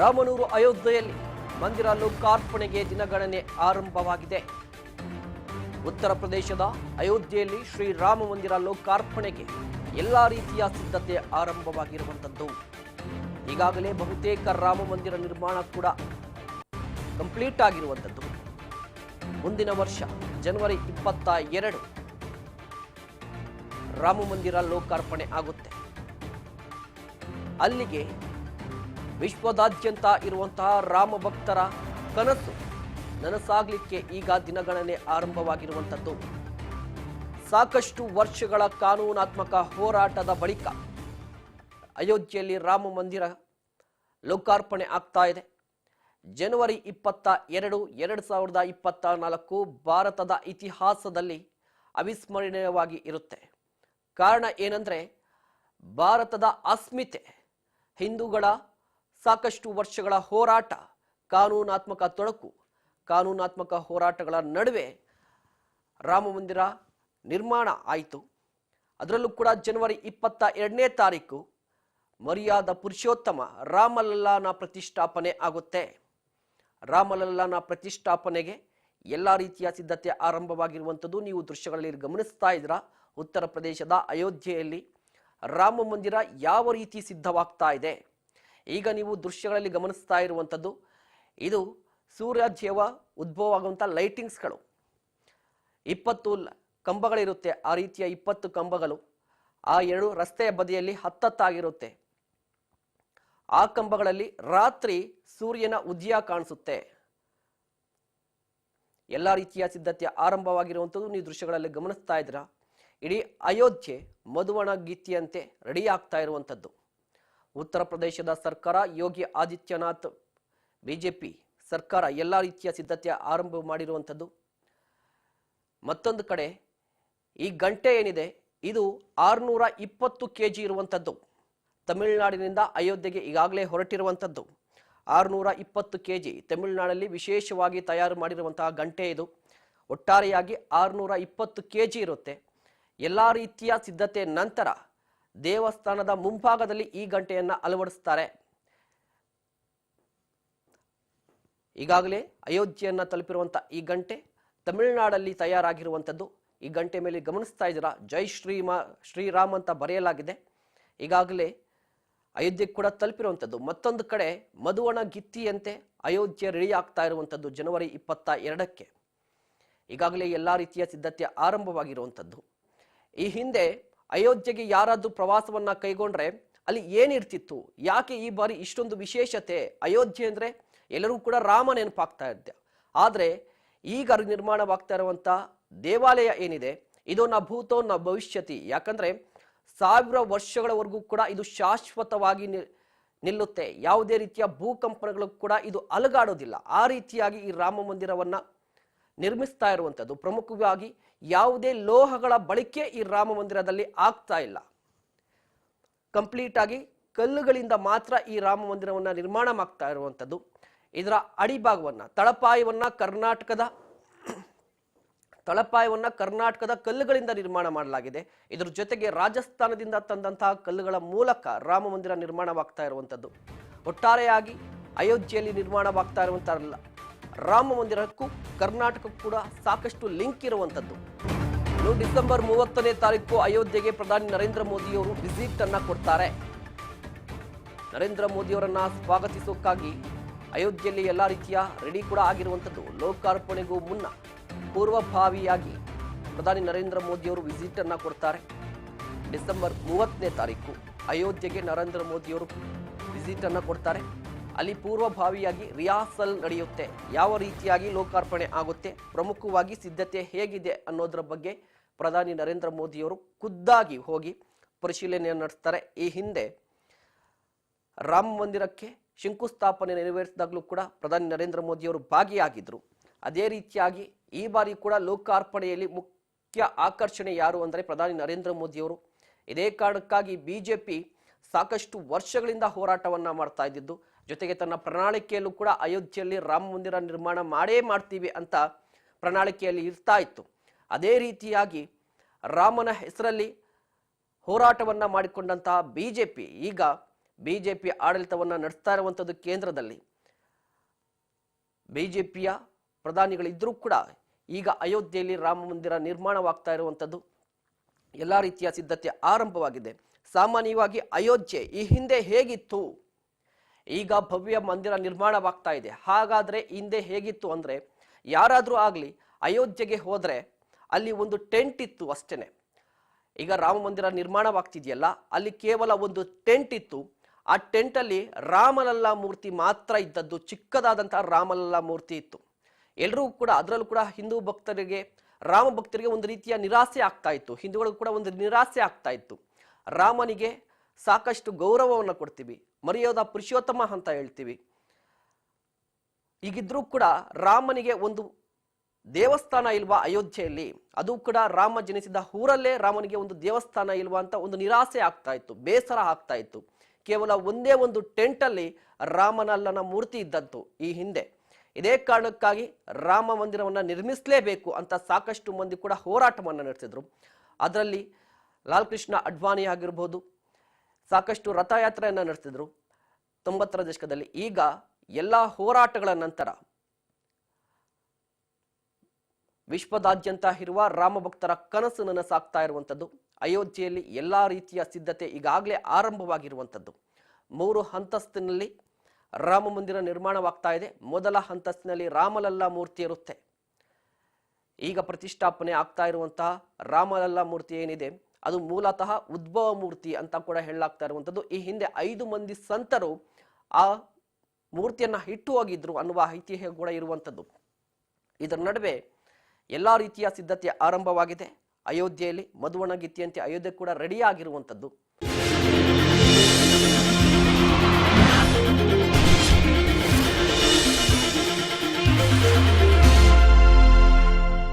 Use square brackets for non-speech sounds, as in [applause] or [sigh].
ರಾಮನೂರು ಅಯೋಧ್ಯೆಯಲ್ಲಿ ಮಂದಿರ ಲೋಕಾರ್ಪಣೆಗೆ ದಿನಗಣನೆ ಆರಂಭವಾಗಿದೆ. ಉತ್ತರ ಪ್ರದೇಶದ ಅಯೋಧ್ಯೆಯಲ್ಲಿ ಶ್ರೀರಾಮ ಮಂದಿರ ಲೋಕಾರ್ಪಣೆಗೆ ಎಲ್ಲ ರೀತಿಯ ಸಿದ್ಧತೆ ಆರಂಭವಾಗಿರುವಂಥದ್ದು. ಈಗಾಗಲೇ ಬಹುತೇಕ ರಾಮ ಮಂದಿರ ನಿರ್ಮಾಣ ಕೂಡ ಕಂಪ್ಲೀಟ್ ಆಗಿರುವಂಥದ್ದು. ಮುಂದಿನ ವರ್ಷ ಜನವರಿ ಇಪ್ಪತ್ತ ಎರಡು ರಾಮ ಮಂದಿರ ಲೋಕಾರ್ಪಣೆ ಆಗುತ್ತೆ. ಅಲ್ಲಿಗೆ ವಿಶ್ವದಾದ್ಯಂತ ಇರುವಂತಹ ರಾಮ ಭಕ್ತರ ಕನಸು ನನಸಾಗಲಿಕ್ಕೆ ಈಗ ದಿನಗಣನೆ ಆರಂಭವಾಗಿರುವಂಥದ್ದು. ಸಾಕಷ್ಟು ವರ್ಷಗಳ ಕಾನೂನಾತ್ಮಕ ಹೋರಾಟದ ಬಳಿಕ ಅಯೋಧ್ಯೆಯಲ್ಲಿ ರಾಮ ಮಂದಿರ ಲೋಕಾರ್ಪಣೆ ಆಗ್ತಾ ಇದೆ. ಜನವರಿ ಇಪ್ಪತ್ತ ಎರಡು ಎರಡು ಸಾವಿರದ ಇಪ್ಪತ್ತ ನಾಲ್ಕು ಭಾರತದ ಇತಿಹಾಸದಲ್ಲಿ ಅವಿಸ್ಮರಣೀಯವಾಗಿ ಇರುತ್ತೆ. ಕಾರಣ ಏನಂದರೆ, ಭಾರತದ ಅಸ್ಮಿತೆ ಹಿಂದೂಗಳ ಸಾಕಷ್ಟು ವರ್ಷಗಳ ಹೋರಾಟ, ಕಾನೂನಾತ್ಮಕ ತೊಡಕು, ಕಾನೂನಾತ್ಮಕ ಹೋರಾಟಗಳ ನಡುವೆ ರಾಮ ಮಂದಿರ ನಿರ್ಮಾಣ ಆಯಿತು. ಅದರಲ್ಲೂ ಕೂಡ ಜನವರಿ ಇಪ್ಪತ್ತ ಎರಡನೇ ತಾರೀಕು ಮರ್ಯಾದ ಪುರುಷೋತ್ತಮ ರಾಮಲಲ್ಲಾನ ಪ್ರತಿಷ್ಠಾಪನೆ ಆಗುತ್ತೆ. ರಾಮಲಲ್ಲಾನ ಪ್ರತಿಷ್ಠಾಪನೆಗೆ ಎಲ್ಲ ರೀತಿಯ ಸಿದ್ಧತೆ ಆರಂಭವಾಗಿರುವಂಥದ್ದು ನೀವು ದೃಶ್ಯಗಳಲ್ಲಿ ಗಮನಿಸ್ತಾ ಇದ್ದೀರಾ. ಉತ್ತರ ಪ್ರದೇಶದ ಅಯೋಧ್ಯೆಯಲ್ಲಿ ರಾಮ ಮಂದಿರ ಯಾವ ರೀತಿ ಸಿದ್ಧವಾಗ್ತಾ ಇದೆ? ಈಗ ನೀವು ದೃಶ್ಯಗಳಲ್ಲಿ ಗಮನಿಸ್ತಾ ಇರುವಂಥದ್ದು, ಇದು ಸೂರ್ಯದೇವ ಉದ್ಭವ ಆಗುವಂಥ ಲೈಟಿಂಗ್ಸ್ಗಳು. ಇಪ್ಪತ್ತು ಕಂಬಗಳಿರುತ್ತೆ, ಆ ರೀತಿಯ ಇಪ್ಪತ್ತು ಕಂಬಗಳು. ಆ ಎರಡು ರಸ್ತೆಯ ಬದಿಯಲ್ಲಿ ಹತ್ತತ್ತಾಗಿರುತ್ತೆ. ಆ ಕಂಬಗಳಲ್ಲಿ ರಾತ್ರಿ ಸೂರ್ಯನ ಉದಯ ಕಾಣಿಸುತ್ತೆ. ಎಲ್ಲ ರೀತಿಯ ಸಿದ್ಧತೆ ಆರಂಭವಾಗಿರುವಂಥದ್ದು ನೀವು ದೃಶ್ಯಗಳಲ್ಲಿ ಗಮನಿಸ್ತಾ ಇದ್ದೀರಾ. ಇಡೀ ಅಯೋಧ್ಯೆ ಮಧುವಣ ಗೀತೆಯಂತೆ ರೆಡಿ ಆಗ್ತಾ ಇರುವಂಥದ್ದು. ಉತ್ತರ ಪ್ರದೇಶದ ಸರ್ಕಾರ ಯೋಗಿ ಆದಿತ್ಯನಾಥ್, ಬಿಜೆಪಿ ಸರ್ಕಾರ ಎಲ್ಲ ರೀತಿಯ ಸಿದ್ಧತೆ ಆರಂಭ ಮಾಡಿರುವಂಥದ್ದು. ಮತ್ತೊಂದು ಕಡೆ, ಈ ಗಂಟೆ ಏನಿದೆ, ಇದು ಆರುನೂರ ಇಪ್ಪತ್ತು ಕೆ ಜಿ ಇರುವಂಥದ್ದು. ತಮಿಳುನಾಡಿನಿಂದ ಅಯೋಧ್ಯೆಗೆ ಈಗಾಗಲೇ ಹೊರಟಿರುವಂಥದ್ದು. ಆರುನೂರ ಇಪ್ಪತ್ತು ಕೆ ಜಿ ತಮಿಳುನಾಡಲ್ಲಿ ವಿಶೇಷವಾಗಿ ತಯಾರು ಮಾಡಿರುವಂತಹ ಗಂಟೆ ಇದು. ಒಟ್ಟಾರೆಯಾಗಿ ಆರುನೂರ ಇಪ್ಪತ್ತು ಕೆ ಜಿ ಇರುತ್ತೆ. ಎಲ್ಲ ರೀತಿಯ ಸಿದ್ಧತೆ ನಂತರ ದೇವಸ್ಥಾನದ ಮುಂಭಾಗದಲ್ಲಿ ಈ ಗಂಟೆಯನ್ನು ಅಳವಡಿಸ್ತಾರೆ. ಈಗಾಗಲೇ ಅಯೋಧ್ಯೆಯನ್ನು ತಲುಪಿರುವಂಥ ಈ ಗಂಟೆ ತಮಿಳುನಾಡಲ್ಲಿ ತಯಾರಾಗಿರುವಂಥದ್ದು ಈ ಗಂಟೆ ಮೇಲೆ ಗಮನಿಸ್ತಾ ಇದ್ದೀರಾ? ಜೈ ಶ್ರೀಮಾ, ಶ್ರೀರಾಮ್ ಅಂತ ಬರೆಯಲಾಗಿದೆ. ಈಗಾಗಲೇ ಅಯೋಧ್ಯೆಗೆ ಕೂಡ ತಲುಪಿರುವಂಥದ್ದು ಮತ್ತೊಂದು ಕಡೆ ಮಧುವಣ ಗಿತ್ತಿಯಂತೆ ಅಯೋಧ್ಯೆ ರೆಡಿ ಆಗ್ತಾ ಇರುವಂಥದ್ದು ಜನವರಿ ಇಪ್ಪತ್ತ ಎರಡಕ್ಕೆ. ಈಗಾಗಲೇ ಎಲ್ಲ ರೀತಿಯ ಸಿದ್ಧತೆ ಆರಂಭವಾಗಿರುವಂಥದ್ದು ಈ ಹಿಂದೆ ಅಯೋಧ್ಯೆಗೆ ಯಾರಾದರೂ ಪ್ರವಾಸವನ್ನ ಕೈಗೊಂಡ್ರೆ ಅಲ್ಲಿ ಏನಿರ್ತಿತ್ತು ಯಾಕೆ ಈ ಬಾರಿ ಇಷ್ಟೊಂದು ವಿಶೇಷತೆ ಅಯೋಧ್ಯೆ ಅಂದರೆ? ಎಲ್ಲರೂ ಕೂಡ ರಾಮ ನೆನಪಾಗ್ತಾ ಇದ್ದೆ. ಆದರೆ ಈಗ ನಿರ್ಮಾಣವಾಗ್ತಾ ಇರುವಂತ ದೇವಾಲಯ ಏನಿದೆ? ಇದು ನ ಭೂತೋ, ನ ಭವಿಷ್ಯತಿ. ಯಾಕಂದ್ರೆ ಸಾವಿರ ವರ್ಷಗಳವರೆಗೂ ಕೂಡ ಇದು ಶಾಶ್ವತವಾಗಿ ನಿಲ್ಲುತ್ತೆ. ಯಾವುದೇ ರೀತಿಯ ಭೂಕಂಪನಗಳು ಕೂಡ ಇದು ಅಲಗಾಡೋದಿಲ್ಲ. ಆ ರೀತಿಯಾಗಿ ಈ ರಾಮ ಮಂದಿರವನ್ನ ನಿರ್ಮಿಸ್ತಾ ಇರುವಂಥದ್ದು. ಪ್ರಮುಖವಾಗಿ ಯಾವುದೇ ಲೋಹಗಳ ಬಳಕೆ ಈ ರಾಮ ಮಂದಿರದಲ್ಲಿ ಆಗ್ತಾ ಇಲ್ಲ. ಕಂಪ್ಲೀಟ್ ಆಗಿ ಕಲ್ಲುಗಳಿಂದ ಮಾತ್ರ ಈ ರಾಮ ಮಂದಿರವನ್ನು ನಿರ್ಮಾಣ ಮಾಡ್ತಾ ಇರುವಂಥದ್ದು. ಇದರ ಅಡಿಭಾಗವನ್ನು, ತಳಪಾಯವನ್ನು ಕರ್ನಾಟಕದ [clears throat] ತಳಪಾಯವನ್ನು ಕರ್ನಾಟಕದ ಕಲ್ಲುಗಳಿಂದ ನಿರ್ಮಾಣ ಮಾಡಲಾಗಿದೆ. ಇದರ ಜೊತೆಗೆ ರಾಜಸ್ಥಾನದಿಂದ ತಂದಂತಹ ಕಲ್ಲುಗಳ ಮೂಲಕ ರಾಮ ಮಂದಿರ ನಿರ್ಮಾಣವಾಗ್ತಾ ಇರುವಂಥದ್ದು. ಒಟ್ಟಾರೆಯಾಗಿ ಅಯೋಧ್ಯೆಯಲ್ಲಿ ನಿರ್ಮಾಣವಾಗ್ತಾ ಇರುವಂಥ ರಾಮ ಮಂದಿರಕ್ಕೂ ಕರ್ನಾಟಕಕ್ಕೂ ಕೂಡ ಸಾಕಷ್ಟು ಲಿಂಕ್ ಇರುವಂಥದ್ದು ಇನ್ನು ಡಿಸೆಂಬರ್ ಮೂವತ್ತನೇ ತಾರೀಕು ಅಯೋಧ್ಯೆಗೆ ಪ್ರಧಾನಿ ನರೇಂದ್ರ ಮೋದಿಯವರು ವಿಸಿಟ್ ಅನ್ನ ಕೊಡ್ತಾರೆ. ನರೇಂದ್ರ ಮೋದಿಯವರನ್ನ ಸ್ವಾಗತಿಸೋಕ್ಕಾಗಿ ಅಯೋಧ್ಯೆಯಲ್ಲಿ ಎಲ್ಲ ರೀತಿಯ ರೆಡಿ ಕೂಡ ಆಗಿರುವಂಥದ್ದು ಲೋಕಾರ್ಪಣೆಗೂ ಮುನ್ನ ಪೂರ್ವಭಾವಿಯಾಗಿ ಪ್ರಧಾನಿ ನರೇಂದ್ರ ಮೋದಿಯವರು ವಿಸಿಟ್ ಅನ್ನ ಕೊಡ್ತಾರೆ. ಡಿಸೆಂಬರ್ ಮೂವತ್ತನೇ ತಾರೀಕು ಅಯೋಧ್ಯೆಗೆ ನರೇಂದ್ರ ಮೋದಿಯವರು ವಿಸಿಟ್ ಅನ್ನ ಕೊಡ್ತಾರೆ. ಅಲ್ಲಿ ಪೂರ್ವಭಾವಿಯಾಗಿ ರಿಯಾಸಲ್ ನಡೆಯುತ್ತೆ. ಯಾವ ರೀತಿಯಾಗಿ ಲೋಕಾರ್ಪಣೆ ಆಗುತ್ತೆ, ಪ್ರಮುಖವಾಗಿ ಸಿದ್ಧತೆ ಹೇಗಿದೆ ಅನ್ನೋದರ ಬಗ್ಗೆ ಪ್ರಧಾನಿ ನರೇಂದ್ರ ಮೋದಿಯವರು ಖುದ್ದಾಗಿ ಹೋಗಿ ಪರಿಶೀಲನೆ ನಡೆಸ್ತಾರೆ. ಈ ಹಿಂದೆ ರಾಮ ಮಂದಿರಕ್ಕೆ ಶಂಕುಸ್ಥಾಪನೆ ನೆರವೇರಿಸಿದಾಗಲೂ ಕೂಡ ಪ್ರಧಾನಿ ನರೇಂದ್ರ ಮೋದಿಯವರು ಭಾಗಿಯಾಗಿದ್ದರು ಅದೇ ರೀತಿಯಾಗಿ ಈ ಬಾರಿ ಕೂಡ ಲೋಕಾರ್ಪಣೆಯಲ್ಲಿ ಮುಖ್ಯ ಆಕರ್ಷಣೆ ಯಾರು ಅಂದರೆ ಪ್ರಧಾನಿ ನರೇಂದ್ರ ಮೋದಿಯವರು. ಇದೇ ಕಾರಣಕ್ಕಾಗಿ ಬಿಜೆಪಿ ಸಾಕಷ್ಟು ವರ್ಷಗಳಿಂದ ಹೋರಾಟವನ್ನು ಮಾಡ್ತಾ ಇದ್ದಿದ್ದು ಜೊತೆಗೆ ತನ್ನ ಪ್ರಣಾಳಿಕೆಯಲ್ಲೂ ಕೂಡ ಅಯೋಧ್ಯೆಯಲ್ಲಿ ರಾಮ ಮಂದಿರ ನಿರ್ಮಾಣ ಮಾಡೇ ಮಾಡ್ತೀವಿ ಅಂತ ಪ್ರಣಾಳಿಕೆಯಲ್ಲಿ ಇರ್ತಾ ಇತ್ತು. ಅದೇ ರೀತಿಯಾಗಿ ರಾಮನ ಹೆಸರಲ್ಲಿ ಹೋರಾಟವನ್ನು ಮಾಡಿಕೊಂಡಂತಹ ಬಿ ಜೆ ಪಿ ಈಗ ಬಿ ಜೆ ಪಿ ಆಡಳಿತವನ್ನು ನಡೆಸ್ತಾ ಇರುವಂಥದ್ದು ಕೇಂದ್ರದಲ್ಲಿ. ಬಿ ಜೆ ಪಿಯ ಪ್ರಧಾನಿಗಳಿದ್ದರೂ ಕೂಡ ಈಗ ಅಯೋಧ್ಯೆಯಲ್ಲಿ ರಾಮ ಮಂದಿರ ನಿರ್ಮಾಣವಾಗ್ತಾ ಇರುವಂಥದ್ದು ಎಲ್ಲ ರೀತಿಯ ಸಿದ್ಧತೆ ಆರಂಭವಾಗಿದೆ. ಸಾಮಾನ್ಯವಾಗಿ ಅಯೋಧ್ಯೆ ಈ ಹಿಂದೆ ಹೇಗಿತ್ತು? ಈಗ ಭವ್ಯ ಮಂದಿರ ನಿರ್ಮಾಣವಾಗ್ತಾ ಇದೆ. ಹಾಗಾದರೆ ಹಿಂದೆ ಹೇಗಿತ್ತು ಅಂದರೆ ಯಾರಾದರೂ ಆಗಲಿ ಅಯೋಧ್ಯೆಗೆ ಹೋದರೆ ಅಲ್ಲಿ ಒಂದು ಟೆಂಟ್ ಇತ್ತು ಅಷ್ಟೇ ಈಗ ರಾಮ ಮಂದಿರ ನಿರ್ಮಾಣವಾಗ್ತಿದೆಯಲ್ಲ, ಅಲ್ಲಿ ಕೇವಲ ಒಂದು ಟೆಂಟ್ ಇತ್ತು. ಆ ಟೆಂಟಲ್ಲಿ ರಾಮಲಲ್ಲಾ ಮೂರ್ತಿ ಮಾತ್ರ ಇದ್ದದ್ದು ಚಿಕ್ಕದಾದಂಥ ರಾಮಲಲ್ಲಾ ಮೂರ್ತಿ ಇತ್ತು. ಎಲ್ಲರೂ ಕೂಡ, ಅದರಲ್ಲೂ ಕೂಡ ಹಿಂದೂ ಭಕ್ತರಿಗೆ, ರಾಮ ಭಕ್ತರಿಗೆ ಒಂದು ರೀತಿಯ ನಿರಾಸೆ ಆಗ್ತಾ ಇತ್ತು. ಹಿಂದೂಗಳಿಗೂ ಕೂಡ ಒಂದು ನಿರಾಸೆ ಆಗ್ತಾ ಇತ್ತು. ರಾಮನಿಗೆ ಸಾಕಷ್ಟು ಗೌರವವನ್ನು ಕೊಡ್ತೀವಿ. ಮರ್ಯಾದ ಪುರುಷೋತ್ತಮ ಅಂತ ಹೇಳ್ತೀವಿ. ಈಗಿದ್ರೂ ಕೂಡ ರಾಮನಿಗೆ ಒಂದು ದೇವಸ್ಥಾನ ಇಲ್ವಾ ಅಯೋಧ್ಯೆಯಲ್ಲಿ, ಅದು ಕೂಡ ರಾಮ ಜನಿಸಿದ ಊರಲ್ಲೇ ರಾಮನಿಗೆ ಒಂದು ದೇವಸ್ಥಾನ ಇಲ್ವಾ ಅಂತ ಒಂದು ನಿರಾಸೆ ಆಗ್ತಾ ಇತ್ತು, ಬೇಸರ ಆಗ್ತಾ ಇತ್ತು. ಕೇವಲ ಒಂದೇ ಒಂದು ಟೆಂಟಲ್ಲಿ ರಾಮನಲ್ಲನ ಮೂರ್ತಿ ಇದ್ದಂತು ಈ ಹಿಂದೆ. ಇದೇ ಕಾರಣಕ್ಕಾಗಿ ರಾಮ ಮಂದಿರವನ್ನು ನಿರ್ಮಿಸಲೇಬೇಕು ಅಂತ ಸಾಕಷ್ಟು ಮಂದಿ ಕೂಡ ಹೋರಾಟವನ್ನು ನಡೆಸಿದ್ರು. ಅದರಲ್ಲಿ ಲಾಲ್ ಕೃಷ್ಣ ಅಡ್ವಾಣಿ ಆಗಿರ್ಬೋದು ಸಾಕಷ್ಟು ರಥಯಾತ್ರೆಯನ್ನು ನಡೆಸಿದ್ರು. ತೊಂಬತ್ತರ ದಶಕದಲ್ಲಿ ಈಗ ಎಲ್ಲ ಹೋರಾಟಗಳ ನಂತರ ವಿಶ್ವದಾದ್ಯಂತ ಇರುವ ರಾಮ ಭಕ್ತರ ಕನಸು ನನಸಾಗ್ತಾ ಇರುವಂಥದ್ದು. ಅಯೋಧ್ಯೆಯಲ್ಲಿ ಎಲ್ಲ ರೀತಿಯ ಸಿದ್ಧತೆ ಈಗಾಗಲೇ ಆರಂಭವಾಗಿರುವಂಥದ್ದು. ಮೂರು ಹಂತಸ್ತಿನಲ್ಲಿ ರಾಮ ಮಂದಿರ ನಿರ್ಮಾಣವಾಗ್ತಾ ಇದೆ. ಮೊದಲ ಹಂತಸ್ತಿನಲ್ಲಿ ರಾಮಲಲ್ಲಾ ಮೂರ್ತಿ ಇರುತ್ತೆ. ಈಗ ಪ್ರತಿಷ್ಠಾಪನೆ ಆಗ್ತಾ ಇರುವಂತಹ ರಾಮಲಲ್ಲಾ ಮೂರ್ತಿ ಏನಿದೆ, ಅದು ಮೂಲತಃ ಉದ್ಭವ ಮೂರ್ತಿ ಅಂತ ಕೂಡ ಹೇಳಲಾಗ್ತಾ ಇರುವಂಥದ್ದು ಈ ಹಿಂದೆ ಐದು ಮಂದಿ ಸಂತರು ಆ ಮೂರ್ತಿಯನ್ನ ಇಟ್ಟು ಹೋಗಿದ್ರು ಅನ್ನುವ ಐತಿಹ್ಯ ಕೂಡ ಇರುವಂಥದ್ದು ಇದರ ನಡುವೆ ಎಲ್ಲ ರೀತಿಯ ಸಿದ್ಧತೆ ಆರಂಭವಾಗಿದೆ. ಅಯೋಧ್ಯೆಯಲ್ಲಿ ಮಧುವಣ ಗೀತೆಯಂತೆ ಅಯೋಧ್ಯೆ ಕೂಡ ರೆಡಿ ಆಗಿರುವಂಥದ್ದು